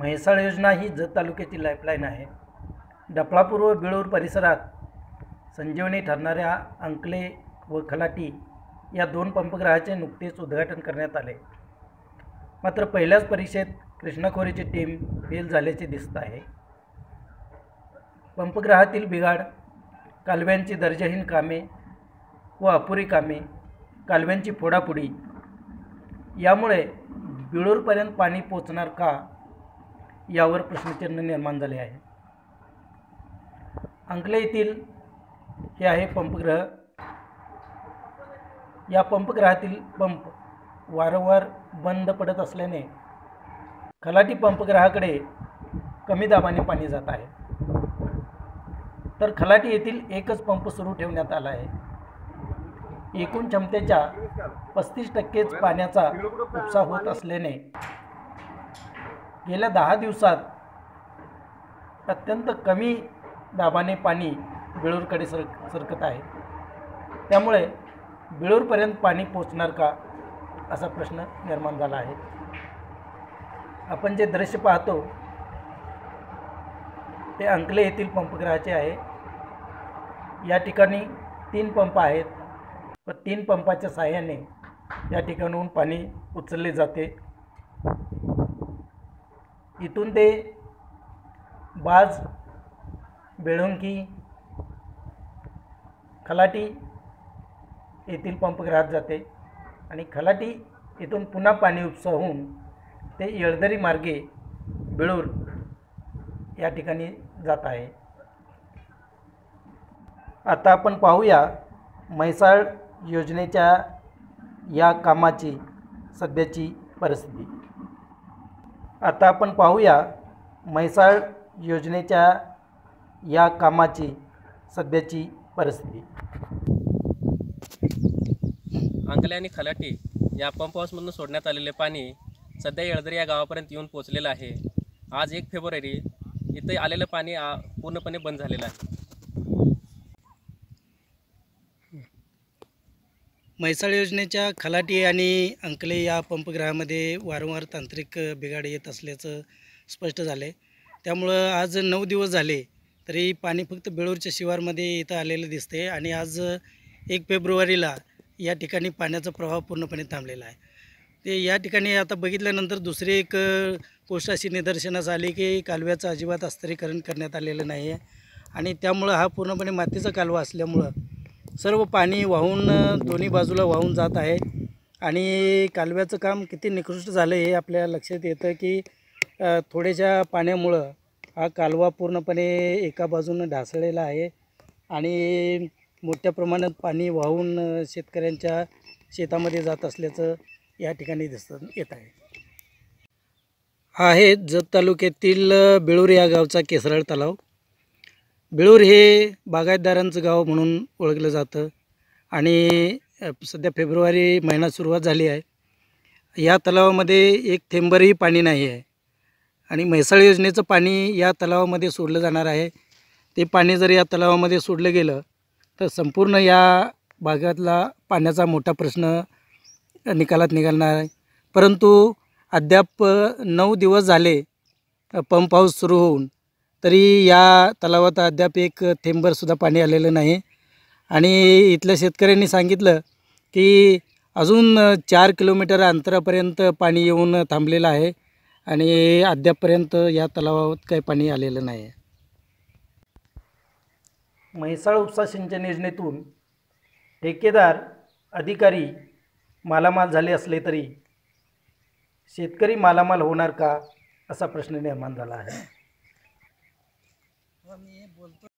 म्हैसाळ योजना ही जत तालुक्याची लाईफलाईन आहे. डफळापूर व बिळूर परिसरात संजीवनी ठरणाऱ्या अंकले व खलाटी या दोन पंपग्रहाचे नुकतेच उद्घाटन करण्यात आले. मात्र पहिल्याच परीक्षेत कृष्णाखोरीची टीम फेल झाल्याचे दिसत आहे. पंपग्रहातील बिघाड कालव्यांची दर्जाहीन कामे व अपुरी कामे कालव्यांची फोडाफोडी यामुळे बिळूरपर्यंत पाणी पोचणार का यावर प्रश्नचिन्ह निर्माण झाले आहे. अंकले येथील हे आहे पंपग्रह. या पंपग्रहातील पंप वारंवार बंद पडत असल्याने खलाटी पंपग्रहाकडे कमी दाबाने पाणी जात आहे. तर खलाटी येथील एकच पंप सुरू ठेवण्यात आला आहे. एकूण क्षमतेच्या पस्तीस टक्केच पाण्याचा उपसा होत असल्याने गेल्या दहा दिवसात अत्यंत कमी दाबाने पाणी बेळूरकडे सर सरकत आहे. त्यामुळे बेळूरपर्यंत पाणी पोचणार का असा प्रश्न निर्माण झाला आहे. आपण जे दृश्य पाहतो ते अंकले येथील पंपगृहाचे आहे. या ठिकाणी तीन पंप आहेत. व तीन पंपाच्या साहाय्याने या ठिकाणाहून पाणी उचलले जाते. इथून ते बाज बेळुंकी खलाटी येथील पंपगृहात जाते आणि खलाटी इथून पुन्हा पाणी उपसा होऊन ते येळदरी मार्गे बेळूर या ठिकाणी जात आहे. आता आपण पाहूया म्हैसाळ योजनेच्या या कामाची सध्याची परिस्थिती. आता आपण पाहूया म्हैसाळ योजनेच्या या कामाची सध्याची परिस्थिती. अंकले आणि खलाटी या पंप हाऊसमधून सोडण्यात आलेले पाणी सध्या येळदरी या गावापर्यंत येऊन पोचलेलं आहे. आज एक फेब्रुवारी इथे आलेलं पाणी आ, पूर्णपणे बंद झालेलं आहे. म्हैसाळ योजनेच्या खलाटी आणि अंकले या पंपगृहामध्ये वारंवार तांत्रिक बिघाड येत असल्याचं स्पष्ट झालं आहे त्यामुळं आज नऊ दिवस झाले तरी पाणी फक्त बेळूरच्या शिवारमध्ये इथं आलेलं दिसते आणि आज एक फेब्रुवारीला या ठिकाणी पाण्याचा प्रवाह पूर्णपणे थांबलेला आहे. ते या ठिकाणी आता बघितल्यानंतर दुसरी एक गोष्ट अशी निदर्शनास आली की कालव्याचं अजिबात अस्तरीकरण करण्यात आलेलं नाही आहे आणि त्यामुळं हा पूर्णपणे मातीचा कालवा असल्यामुळं सर्व पाणी वाहून दोन्ही बाजूला वाहून जात आहे. आणि कालव्याचं काम किती निकृष्ट झालं हे आपल्या लक्षात येतं की थोड्याशा पाण्यामुळं हा कालवा पूर्णपणे एका बाजूनं ढासळलेला आहे. आणि मोठ्या प्रमाणात पाणी वाहून शेतकऱ्यांच्या शेतामध्ये जात असल्याचं या ठिकाणी दिसत येत आहे. हा आहे जत तालुक्यातील बेळूर या गावचा केसराळ तलाव. बेळूर हे बागायतदारांचं गाव म्हणून ओळखलं जातं. आणि सध्या फेब्रुवारी महिना सुरुवात झाली आहे. या तलावामध्ये एक थेंबरही पाणी नाही आहे. आणि म्हैसाळ योजनेचं पाणी या तलावामध्ये सोडलं जाणार आहे. ते पाणी जर या तलावामध्ये सोडलं गेलं तर संपूर्ण या भागातला पाण्याचा मोठा प्रश्न निकालात निघालणार आहे. परंतु अद्याप नऊ दिवस झाले पंप हाऊस सुरू होऊन तरी या तलावात अद्याप एक थेंबरसुद्धा पाणी आलेलं नाही. आणि इथल्या शेतकऱ्यांनी सांगितलं की अजून चार किलोमीटर अंतरापर्यंत पाणी येऊन थांबलेलं आहे आणि अद्यापपर्यंत या तलावात काही पाणी आलेलं नाही. आहे म्हैसाळ उपसा सिंचन योजनेतून ठेकेदार अधिकारी मालामाल झाले असले तरी शेतकरी मालामाल होणार का असा प्रश्न निर्माण झाला आहे. আমি বলতো